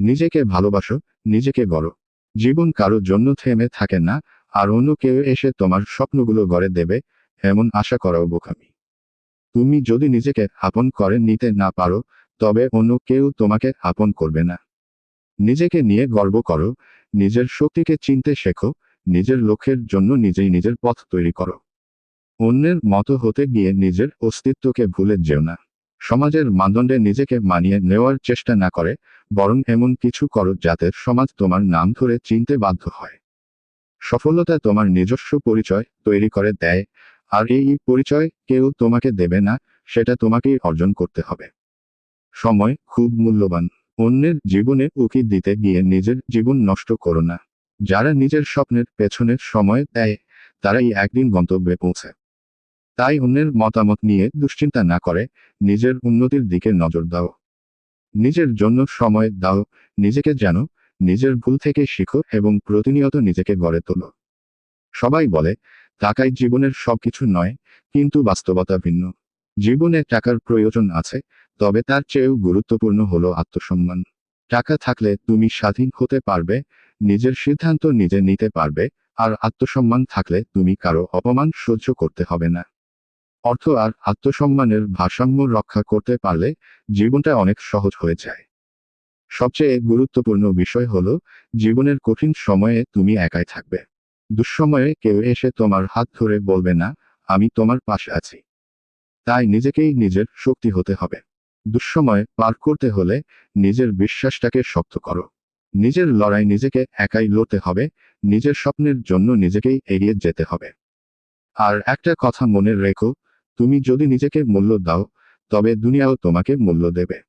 নিজেকে ভালোবাসো, নিজেকে গড়ো। জীবন কারোর জন্য থেমে থাকে না, আর অন্য কেউ এসে তোমার স্বপ্নগুলো গড়ে দেবে, এমন আশা করাও বোকামি। তুমি যদি নিজেকে আপন করে নিতে না পারো, তবে অন্য কেউ তোমাকে আপন করবে না। নিজেকে নিয়ে গর্ব করো, নিজের শক্তিকে চিনতে শেখো, নিজের লক্ষ্যের জন্য নিজেই নিজের পথ তৈরি করো। অন্যের মতো হতে গিয়ে নিজের অস্তিত্বকে ভুলে যেও না। সমাজের মানদণ্ডে নিজেকে মানিয়ে নেওয়ার চেষ্টা না করে, বরং এমন কিছু করো যাতে সমাজ তোমার নাম ধরে চিনতে বাধ্য হয়। সফলতা তোমার নিজস্ব পরিচয় তৈরি করে দেয়, আর এই পরিচয় কেউ তোমাকে দেবে না, সেটা তোমাকেই অর্জন করতে হবে। সময় খুব মূল্যবান, অন্যের জীবনে উকি দিতে গিয়ে নিজের জীবন নষ্ট করো না। যারা নিজের স্বপ্নের পেছনের সময় দেয়, তারাই একদিন গন্তব্যে পৌঁছে। তাই অন্যের মতামত নিয়ে দুশ্চিন্তা না করে নিজের উন্নতির দিকে নজর দাও। নিজের জন্য সময় দাও, নিজেকে জানো নিজের ভুল থেকে শিখো এবং প্রতিনিয়ত নিজেকে গড়ে তোলো। সবাই বলে, টাকাই জীবনের সবকিছু নয়, কিন্তু বাস্তবতা ভিন্ন। জীবনে টাকার প্রয়োজন আছে, তবে তার চেয়েও গুরুত্বপূর্ণ হলো আত্মসম্মান। টাকা থাকলে তুমি স্বাধীন হতে পারবে, নিজের সিদ্ধান্ত নিজে নিতে পারবে, আর আত্মসম্মান থাকলে তুমি কারও অপমান সহ্য করতে হবে না। অর্থ আর আত্মসম্মানের ভারসাম্য রক্ষা করতে পারলে জীবনটা অনেক সহজ হয়ে যায়। সবচেয়ে গুরুত্বপূর্ণ বিষয় হলো, জীবনের কঠিন সময়ে তুমি একাই থাকবে। দুঃসময়ে কেউ এসে তোমার হাত ধরে বলবে না, আমি তোমার পাশে আছি। তাই নিজেকেই নিজের শক্তি হতে হবে। দুঃসময় পার করতে হলে নিজের বিশ্বাসটাকে শক্ত করো। নিজের লড়াই নিজেকে একাই লড়তে হবে, নিজের স্বপ্নের জন্য নিজেকেই এগিয়ে যেতে হবে। আর একটা কথা মনে রেখো তুমি যদি নিজেকে মূল্য দাও, তবে দুনিয়াও তোমাকে মূল্য দেবে।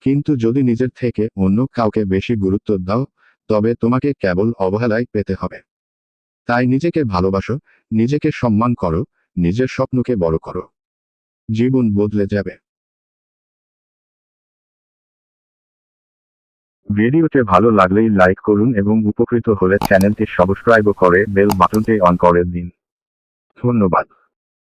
কিন্তু যদি নিজের থেকে অন্য কাউকে বেশি গুরুত্ব দাও, তবে তোমাকে কেবল অবহেলায় পেতে হবে। তাই নিজেকে ভালোবাসো, নিজেকে সম্মান করো, নিজের স্বপ্নকে বড় করো। জীবন বদলে যাবে। ভিডিওতে ভালো লাগলেই লাইক করুন এবং উপকৃত হলে চ্যানেলটি সাবস্ক্রাইব করে বেল বাটনটি অন করে দিন। ধন্যবাদ।